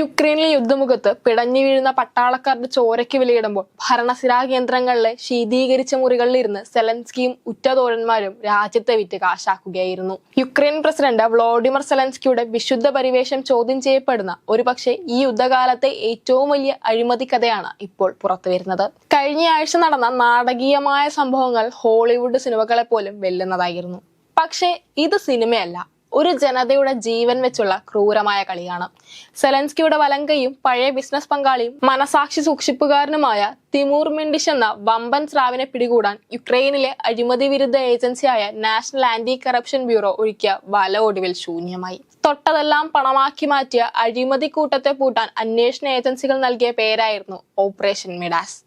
യുക്രൈനിലെ യുദ്ധമുഖത്ത് പിടഞ്ഞു വീഴുന്ന പട്ടാളക്കാരുടെ ചോരയ്ക്ക് വിലയിടുമ്പോൾ ഭരണസിരാ കേന്ദ്രങ്ങളിലെ ശീതീകരിച്ച മുറികളിലിരുന്ന് സെലൻസ്കിയും ഉറ്റതോരന്മാരും രാജ്യത്തെ വിറ്റ് കാശാക്കുകയായിരുന്നു. യുക്രൈൻ പ്രസിഡന്റ് വ്ളോഡിമർ സെലൻസ്കിയുടെ വിശുദ്ധ പരിവേഷം ചോദ്യം ചെയ്യപ്പെടുന്ന ഒരുപക്ഷെ ഈ യുദ്ധകാലത്തെ ഏറ്റവും വലിയ അഴിമതി കഥയാണ് ഇപ്പോൾ പുറത്തുവരുന്നത് കഴിഞ്ഞ ആഴ്ച നടന്ന നാടകീയമായ സംഭവങ്ങൾ ഹോളിവുഡ് സിനിമകളെ പോലും വെല്ലുന്നതായിരുന്നു. പക്ഷേ ഇത് സിനിമയല്ല. ഒരു ജനതയുടെ ജീവൻ വെച്ചുള്ള ക്രൂരമായ കളിയാണ്. സെലൻസ്കിയുടെ വലങ്കയും പഴയ ബിസിനസ് പങ്കാളിയും മനസാക്ഷി സൂക്ഷിപ്പുകാരനുമായ തിമൂർ മിൻഡിഷ് എന്ന വമ്പൻ സ്രാവിനെ പിടികൂടാൻ യുക്രൈനിലെ അഴിമതി വിരുദ്ധ ഏജൻസിയായ നാഷണൽ ആന്റി കറപ്ഷൻ ബ്യൂറോ ഒഴുക്കിയ വല ഒടുവിൽ ശൂന്യമായി. തൊട്ടതെല്ലാം പണമാക്കി മാറ്റിയ അഴിമതി കൂട്ടത്തെ പൂട്ടാൻ അന്വേഷണ ഏജൻസികൾ നൽകിയ പേരായിരുന്നു ഓപ്പറേഷൻ മിഡാസ്.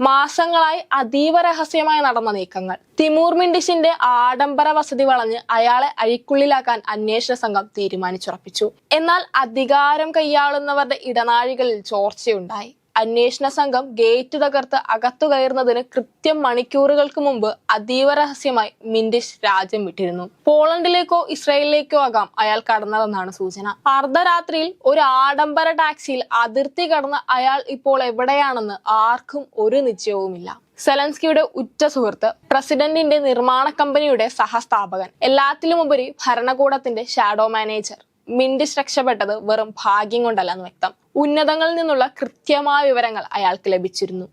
മാസങ്ങളായി അതീവ രഹസ്യമായി നടന്ന നീക്കങ്ങൾ. തിമൂർ മിൻഡിഷിന്റെ ആഡംബര വസതി വളഞ്ഞ് അയാളെ അഴിക്കുള്ളിലാക്കാൻ അന്വേഷണ സംഘം തീരുമാനിച്ചുറപ്പിച്ചു. എന്നാൽ അധികാരം കൈയാളുന്നവരുടെ ഇടനാഴികളിൽ ചോർച്ചയുണ്ടായി. അന്വേഷണ സംഘം ഗേറ്റ് തകർത്ത് അകത്തു കയറുന്നതിന് കൃത്യം മണിക്കൂറുകൾക്ക് മുമ്പ് അതീവ രഹസ്യമായി മിൻഡിഷ് രാജ്യം വിട്ടിരുന്നു. പോളണ്ടിലേക്കോ ഇസ്രായേലിലേക്കോ ആകാം അയാൾ കടന്നതെന്നാണ് സൂചന. അർദ്ധരാത്രിയിൽ ഒരു ആഡംബര ടാക്സിയിൽ അതിർത്തി കടന്ന അയാൾ ഇപ്പോൾ എവിടെയാണെന്ന് ആർക്കും ഒരു നിശ്ചയവുമില്ല. സെലൻസ്കിയുടെ ഉറ്റ സുഹൃത്ത് പ്രസിഡന്റിന്റെ നിർമ്മാണ കമ്പനിയുടെ സഹസ്ഥാപകൻ എല്ലാത്തിലുമുപരി ഭരണകൂടത്തിന്റെ ഷാഡോ മാനേജർ. മിൻഡിസ് രക്ഷപ്പെട്ടത് വെറും ഭാഗ്യം കൊണ്ടല്ല എന്ന് വ്യക്തം. ഉന്നതങ്ങളിൽ നിന്നുള്ള കൃത്യമായ വിവരങ്ങൾ അയാൾക്ക് ലഭിച്ചിരുന്നു.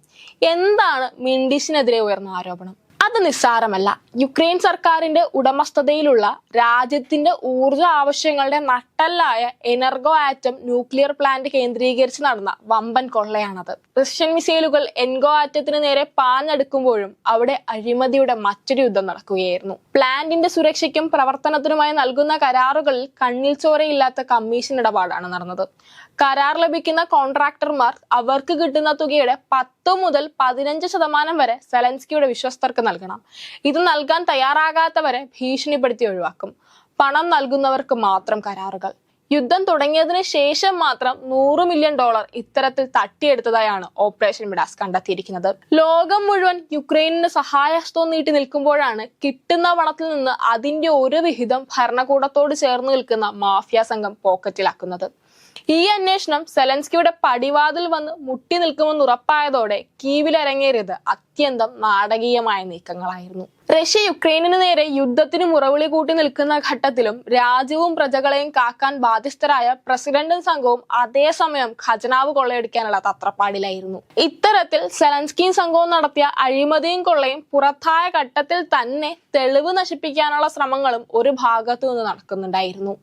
എന്താണ് മിൻഡിസിനെതിരെ ഉയർന്ന ആരോപണം? അത് നിസ്സാരമല്ല. യുക്രൈൻ സർക്കാരിന്റെ ഉടമസ്ഥതയിലുള്ള രാജ്യത്തിന്റെ ഊർജ ആവശ്യങ്ങളുടെ നട്ടല്ലായ എനർഗോ ആറ്റം ന്യൂക്ലിയർ പ്ലാന്റ് കേന്ദ്രീകരിച്ച് നടന്ന വമ്പൻ കൊള്ളയാണത്. റഷ്യൻ മിസൈലുകൾ എൻഗോ ആറ്റത്തിന് നേരെ പാഞ്ഞെടുക്കുമ്പോഴും അവിടെ അഴിമതിയുടെ മറ്റൊരു യുദ്ധം നടക്കുകയായിരുന്നു. പ്ലാന്റിന്റെ സുരക്ഷയ്ക്കും പ്രവർത്തനത്തിനുമായി നൽകുന്ന കരാറുകളിൽ കണ്ണിൽ ചോരയില്ലാത്ത കമ്മീഷൻ ഇടപാടാണ് നടന്നത്. കരാർ ലഭിക്കുന്ന കോൺട്രാക്ടർമാർ അവർക്ക് കിട്ടുന്ന തുകയുടെ പത്ത് മുതൽ പതിനഞ്ച് ശതമാനം വരെ സെലൻസ്കിയുടെ വിശ്വസ്തർക്ക് നൽകണം. ഇത് നൽകാൻ തയ്യാറാകാത്തവരെ ഭീഷണിപ്പെടുത്തി ഒഴിവാക്കും. പണം നൽകുന്നവർക്ക് മാത്രം കരാറുകൾ. യുദ്ധം തുടങ്ങിയതിന് ശേഷം മാത്രം നൂറ് മില്യൺ ഡോളർ ഇത്തരത്തിൽ തട്ടിയെടുത്തതായാണ് ഓപ്പറേഷൻ മിഡാസ് കണ്ടെത്തിയിരിക്കുന്നത്. ലോകം മുഴുവൻ യുക്രൈനിന് സഹായഹസ്തവും നീട്ടി നിൽക്കുമ്പോഴാണ് കിട്ടുന്ന പണത്തിൽ നിന്ന് അതിന്റെ ഒരു വിഹിതം ഭരണകൂടത്തോട് ചേർന്ന് നിൽക്കുന്ന മാഫിയ സംഘം പോക്കറ്റിലാക്കുന്നത്. ഈ അന്വേഷണം സെലൻസ്കിയുടെ പടിവാതിൽ വന്ന് മുട്ടി നിൽക്കുമെന്ന് ഉറപ്പായതോടെ കീവിൽ അരങ്ങേറിയത് അത്യന്തം നാടകീയമായ നീക്കങ്ങളായിരുന്നു. റഷ്യ യുക്രൈനു നേരെ യുദ്ധത്തിന് മുറവിളി കൂട്ടി നിൽക്കുന്ന ഘട്ടത്തിലും രാജ്യവും പ്രജകളെയും കാക്കാൻ ബാധ്യസ്ഥരായ പ്രസിഡന്റും സംഘവും അതേസമയം ഖജനാവ് കൊള്ളയടിക്കാനുള്ള തത്രപ്പാടിലായിരുന്നു. ഇത്തരത്തിൽ സെലൻസ്കിയും സംഘവും നടത്തിയ അഴിമതിയും കൊള്ളയും പുറത്തായ ഘട്ടത്തിൽ തന്നെ തെളിവ് നശിപ്പിക്കാനുള്ള ശ്രമങ്ങളും ഒരു ഭാഗത്തു നിന്ന് നടക്കുന്നുണ്ടായിരുന്നു.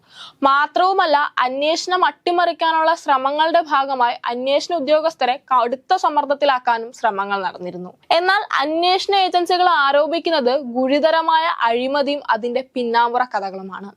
മാത്രവുമല്ല അന്വേഷണം അട്ടിമറിക്കാനുള്ള ശ്രമങ്ങളുടെ ഭാഗമായി അന്വേഷണ ഉദ്യോഗസ്ഥരെ കടുത്ത സമ്മർദ്ദത്തിലാക്കാനും ശ്രമങ്ങൾ നടന്നിരുന്നു. എന്നാൽ അന്വേഷണ ഏജൻസികൾ ആരോപിക്കുന്നത് ഗുരുതരമായ അഴിമതിയും അതിന്റെ പിന്നാമ്പുറ കഥകളുമാണ്.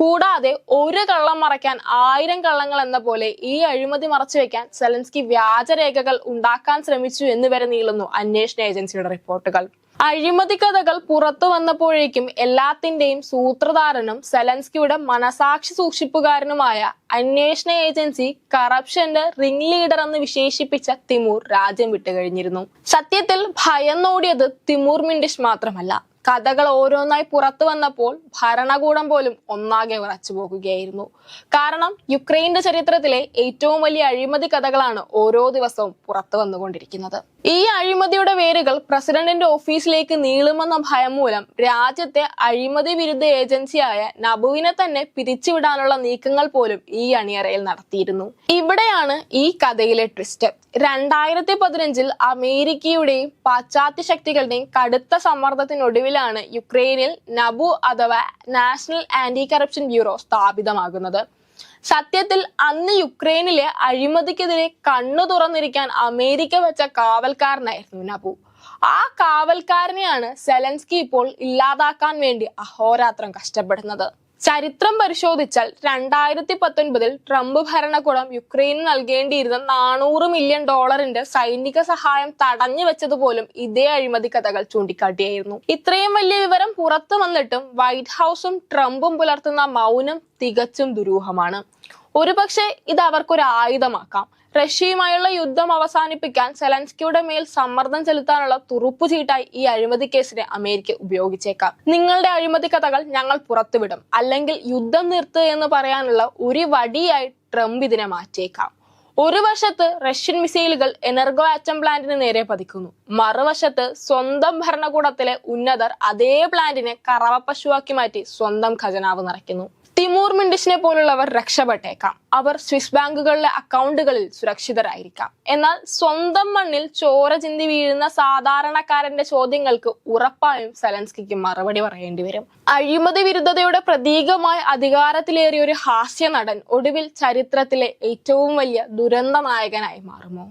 കൂടാതെ ഒരു കള്ളം മറയ്ക്കാൻ ആയിരം കള്ളങ്ങൾ എന്ന പോലെ ഈ അഴിമതി മറച്ചു വെക്കാൻ സെലൻസ്കി വ്യാജരേഖകൾ ഉണ്ടാക്കാൻ ശ്രമിച്ചു എന്ന് വരെ നീളുന്നു അന്വേഷണ ഏജൻസിയുടെ റിപ്പോർട്ടുകൾ. അഴിമതി കഥകൾ പുറത്തു വന്നപ്പോഴേക്കും എല്ലാത്തിന്റെയും സൂത്രധാരനും സെലൻസ്കിയുടെ മനസാക്ഷി സൂക്ഷിപ്പുകാരനുമായ അന്വേഷണ ഏജൻസി കറപ്ഷന്റെ റിംഗ് ലീഡർ എന്ന് വിശേഷിപ്പിച്ച തിമൂർ രാജ്യം വിട്ടുകഴിഞ്ഞിരുന്നു. സത്യത്തിൽ ഭയന്നോടിയത് തിമൂർ മിൻഡിഷ് മാത്രമല്ല. കഥകൾ ഓരോന്നായി പുറത്തു വന്നപ്പോൾ ഭരണകൂടം പോലും ഒന്നാകെ ഉറച്ചു പോകുകയായിരുന്നു. കാരണം യുക്രൈന്റെ ചരിത്രത്തിലെ ഏറ്റവും വലിയ അഴിമതി കഥകളാണ് ഓരോ ദിവസവും പുറത്തു വന്നുകൊണ്ടിരിക്കുന്നത്. ഈ അഴിമതിയുടെ വേരുകൾ പ്രസിഡന്റിന്റെ ഓഫീസിലേക്ക് നീളുമെന്ന ഭയം മൂലം രാജ്യത്തെ അഴിമതി വിരുദ്ധ ഏജൻസിയായ നബുവിനെ തന്നെ പിരിച്ചുവിടാനുള്ള നീക്കങ്ങൾ പോലും ഈ അണിയറയിൽ നടത്തിയിരുന്നു. ഇവിടെയാണ് ഈ കഥയിലെ ട്വിസ്റ്റ് രണ്ടായിരത്തി പതിനഞ്ചിൽ അമേരിക്കയുടെയും പാശ്ചാത്യ ശക്തികളുടെയും കടുത്ത സമ്മർദ്ദത്തിനൊടുവിലാണ് യുക്രൈനിൽ നബു അഥവാ നാഷണൽ ആന്റി കറപ്ഷൻ ബ്യൂറോ സ്ഥാപിതമാകുന്നത്. സത്യത്തിൽ അന്ന് യുക്രൈനിലെ അഴിമതിക്കെതിരെ കണ്ണു തുറന്നിരിക്കാൻ അമേരിക്ക വെച്ച കാവൽക്കാരനായിരുന്നു നബു. ആ കാവൽക്കാരനെയാണ് സെലൻസ്കി ഇപ്പോൾ ഇല്ലാതാക്കാൻ വേണ്ടി അഹോരാത്രം കഷ്ടപ്പെടുന്നത്. ചരിത്രം പരിശോധിച്ചാൽ രണ്ടായിരത്തി പത്തൊൻപതിൽ ട്രംപ് ഭരണകൂടം യുക്രൈന് നൽകേണ്ടിയിരുന്ന നാനൂറ് മില്യൺ ഡോളറിന്റെ സൈനിക സഹായം തടഞ്ഞു വെച്ചതുപോലും ഇതേ അഴിമതി കഥകൾ ചൂണ്ടിക്കാട്ടിയായിരുന്നു. ഇത്രയും വലിയ വിവരം പുറത്തു വന്നിട്ടും വൈറ്റ് ഹൗസും ട്രംപും പുലർത്തുന്ന മൗനം തികച്ചും ദുരൂഹമാണ്. ഒരുപക്ഷെ ഇത് അവർക്കൊരു ആയുധമാക്കാം റഷ്യയുമായുള്ള യുദ്ധം അവസാനിപ്പിക്കാൻ സെലൻസ്കിയുടെ മേൽ സമ്മർദ്ദം ചെലുത്താനുള്ള തുറുപ്പുചീട്ടായി ഈ അഴിമതി കേസിനെ അമേരിക്ക ഉപയോഗിച്ചേക്കാം. നിങ്ങളുടെ അഴിമതി കഥകൾ ഞങ്ങൾ പുറത്തുവിടും. അല്ലെങ്കിൽ യുദ്ധം നിർത്തുക എന്ന് പറയാനുള്ള ഒരു വടിയായി ട്രംപ് ഇതിനെ മാറ്റിയേക്കാം. ഒരു വശത്ത് റഷ്യൻ മിസൈലുകൾ എനർഗോ ആറ്റം പ്ലാന്റിന് നേരെ പതിക്കുന്നു. മറുവശത്ത് സ്വന്തം ഭരണകൂടത്തിലെ ഉന്നതർ അതേ പ്ലാന്റിനെ കറവ പശുവാക്കി മാറ്റി സ്വന്തം ഖജനാവ് നിറയ്ക്കുന്നു. തിമൂർ മിണ്ടിഷിനെ പോലുള്ളവർ രക്ഷപ്പെട്ടേക്കാം. അവർ സ്വിസ് ബാങ്കുകളിലെ അക്കൗണ്ടുകളിൽ സുരക്ഷിതരായിരിക്കാം. എന്നാൽ സ്വന്തം മണ്ണിൽ ചോര ചിന്തി വീഴുന്ന സാധാരണക്കാരന്റെ ചോദ്യങ്ങൾക്ക് ഉറപ്പായും സലൻസ്കിക്ക് മറുപടി പറയേണ്ടി വരും. അഴിമതി വിരുദ്ധതയുടെ പ്രതീകമായി അധികാരത്തിലേറിയ ഒരു ഹാസ്യ നടൻ ഒടുവിൽ ചരിത്രത്തിലെ ഏറ്റവും വലിയ ദുരന്ത നായകനായി മാറുമോ?